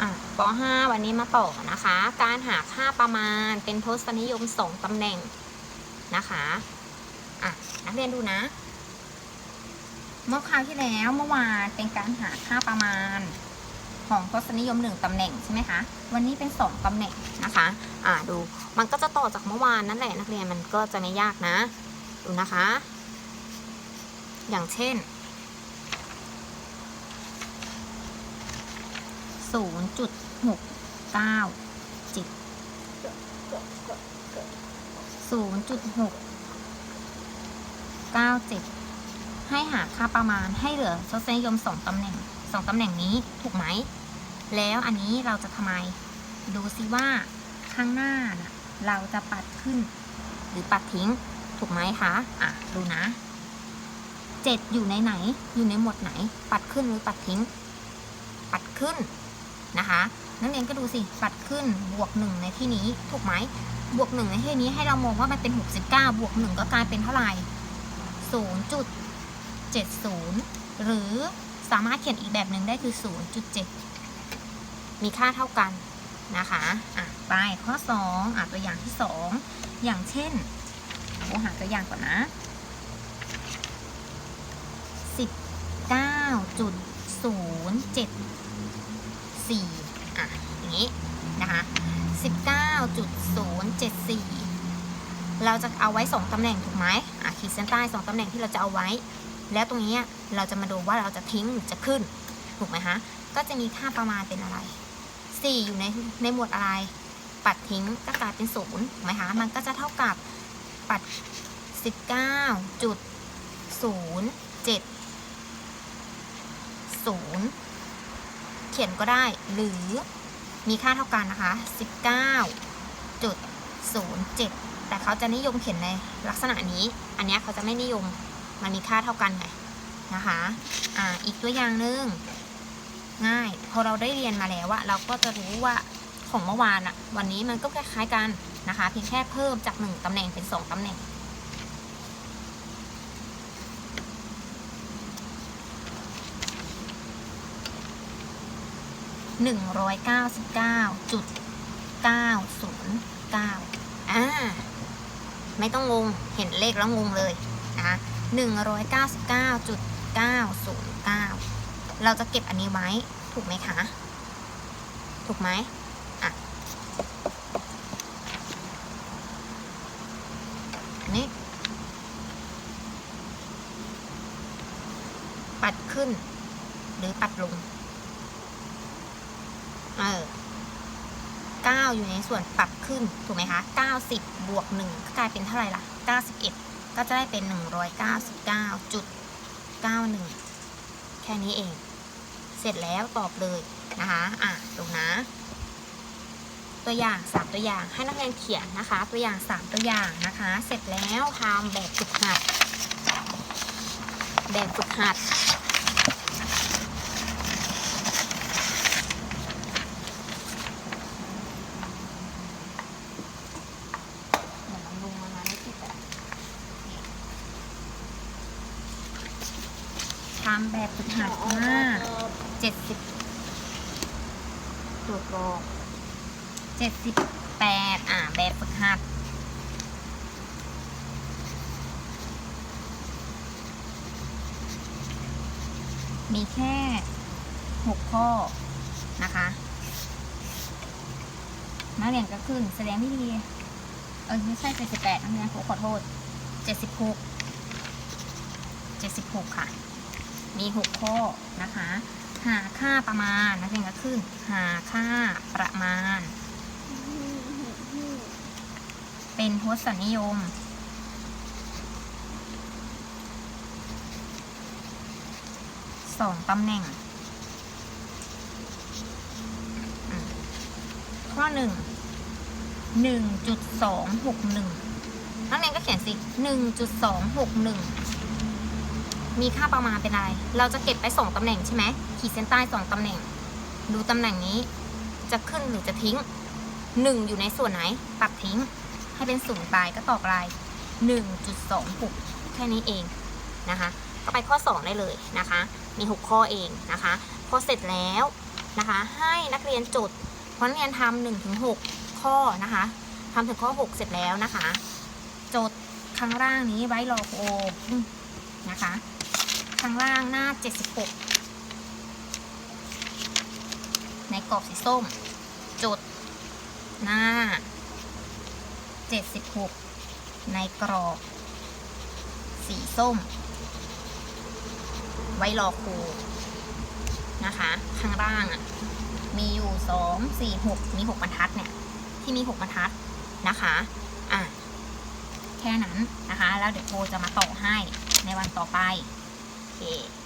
อะป .5 วันนี้มาต่อนะคะ การหาค่าประมาณเป็นทศนิยม2ตำแหน่งนะคะอะนักเรียนดูนะ เมื่อคราวที่แล้วเมื่อวานเป็นการหาค่าประมาณของทศนิยม1ตำแหน่งใช่ไหมคะ วันนี้เป็น2ตำแหน่งนะคะ อ่าดู มันก็จะต่อจากเมื่อวานนั่นแหละนักเรียนมันก็จะไม่ยากนะ ดูนะคะ อย่างเช่น ศูนย์จุดหกเก้าจิตศูนย์จุดหกเก้าเจ็ดให้หาค่าประมาณให้เหลือทศนิยมสองตำแหน่งสองตำแหน่งนี้ถูกไหม แล้วอันนี้เราจะทำไมดูซิว่าข้างหน้านะเราจะปัดขึ้น หรือปัดทิ้งถูกไหมคะ อะ ดูนะเจ็ดอยู่ในไหน อยู่ในหมวดไหน ปัดขึ้นหรือปัดทิ้ง ปัดขึ้น นะคะนักเรียนก็ดูสิปัดขึ้นบวกหนึ่งในที่นี้ถูกไหมบวกหนึ่งในที่นี้ให้เรามองว่ามันเป็น 69 บวกหนึ่งก็กลายเป็นเท่าไหร่0.70 หรือสามารถเขียนอีกแบบหนึ่งได้คือ 0.7 มีค่าเท่ากันนะคะอะไปข้อ 2อะตัวอย่างที่ 2 อย่างเช่นโอหาตัวอย่างก่อนนะ19.07 4อะอย่างนี้นะคะ19.074 เราจะเอาไว้ 2ตำแหน่งถูกไหมอะขีดเส้นใต้ 2ตำแหน่งที่เราจะเอาไว้ แล้วตรงนี้เราจะมาดูว่าเราจะทิ้งหรือจะขึ้นถูกไหมคะก็จะมีค่าประมาณเป็นอะไร 4 อยู่ในในหมวดอะไร ปัดทิ้งก็กลายเป็นศูนย์ถูกไหมคะมันก็จะเท่ากับปัด 19.07 0 เขียนก็ได้ หรือมีค่าเท่ากันนะคะ 19.07 แต่เขาจะนิยมเขียนในลักษณะนี้ อันนี้เขาจะไม่นิยม มันมีค่าเท่ากันไงนะคะอ่าอีกตัวอย่างหนึ่งง่าย พอเราได้เรียนมาแล้วอะเราก็จะรู้ว่าของเมื่อวานอะวันนี้มันก็คล้ายๆกันนะคะ เพียงแค่เพิ่มจาก 1ตำแหน่งเป็น 2ตำแหน่ง หนึ่งร้อยเก้าสิบเก้าจุดเก้าศูนย์เก้าอ่าไม่ต้องงง เห็นเลขแล้วงงเลยนะคะหนึ่งร้อยเก้าสิบเก้าจุดเก้าศูนย์เก้าเราจะเก็บอันนี้ไว้ ถูกไหมคะ ถูกไหมอะอันนี้ปัดขึ้น หรือปัดลง เออ 9 อยู่ในส่วนปรับขึ้น ถูกไหมคะ 90 บวก 1 ก็กลายเป็นเท่าไหร่ล่ะ 91 ก็จะได้เป็น 199.91 แค่นี้เอง เสร็จแล้วตอบเลยนะคะ อะดูนะ ตัวอย่าง 3 ตัวอย่าง ให้นักเรียนเขียนนะคะ ตัวอย่าง 3 ตัวอย่างนะคะ เสร็จแล้วทำแบบฝึกหัด แบบฝึกหัด เดี๋ยวมันลงมาแล้วไม่ติดอะนี่ ทำแบบฝึกหัดหน้าเจ็ดสิบตรวจรองเจ็ดสิบแปดอ่าแบบฝึกหัดมีแค่หกข้อนะคะนักเรียนก็ขึ้นแสดงวิธีเออไม่ใช่เจ็ดสิบแปดนักเรียนขอขอโทษเจ็ดสิบหกเจ็ดสิบหกค่ะ มีหกข้อนะคะ หาค่าประมาณนักเรียนก็ขึ้น หาค่าประมาณ เป็นทศนิยม สองตำแหน่ง ข้อหนึ่งหนึ่งจุดสองหกหนึ่งนักเรียนก็เขียนสิหนึ่งจุดสองหกหนึ่ง มีค่าประมาณเป็นอะไร เราจะเก็บไปสองตำแหน่งใช่ไหมขีดเส้นใต้สองตำแหน่ง ดูตำแหน่งนี้ จะขึ้นหรือจะทิ้งหนึ่งอยู่ในส่วนไหนปัดทิ้ง ให้เป็นศูนย์ไปก็ตอบลายหนึ่งจุดสองหกแค่นี้เองนะคะ ก็ไปข้อสองได้เลยนะคะ มีหกข้อเองนะคะ พอเสร็จแล้วนะคะ ให้นักเรียนจดเพราะนักเรียนทำหนึ่งถึงหกข้อนะคะทำถึงข้อ 6 เสร็จแล้วนะคะ จดข้างล่างนี้ไว้รอโอนะคะ ข้างล่างหน้า 76 ในกรอบสีส้มจดหน้า 76 ในกรอบ สีส้ม ไว้รอครูนะคะ ข้างล่างอะ มีอยู่สองสี่หกมีหกบรรทัดเนี่ย ที่มีหกบรรทัดนะคะอะแค่นั้นนะคะ แล้วเดี๋ยวโทรจะมาต่อให้ในวันต่อไป โอเค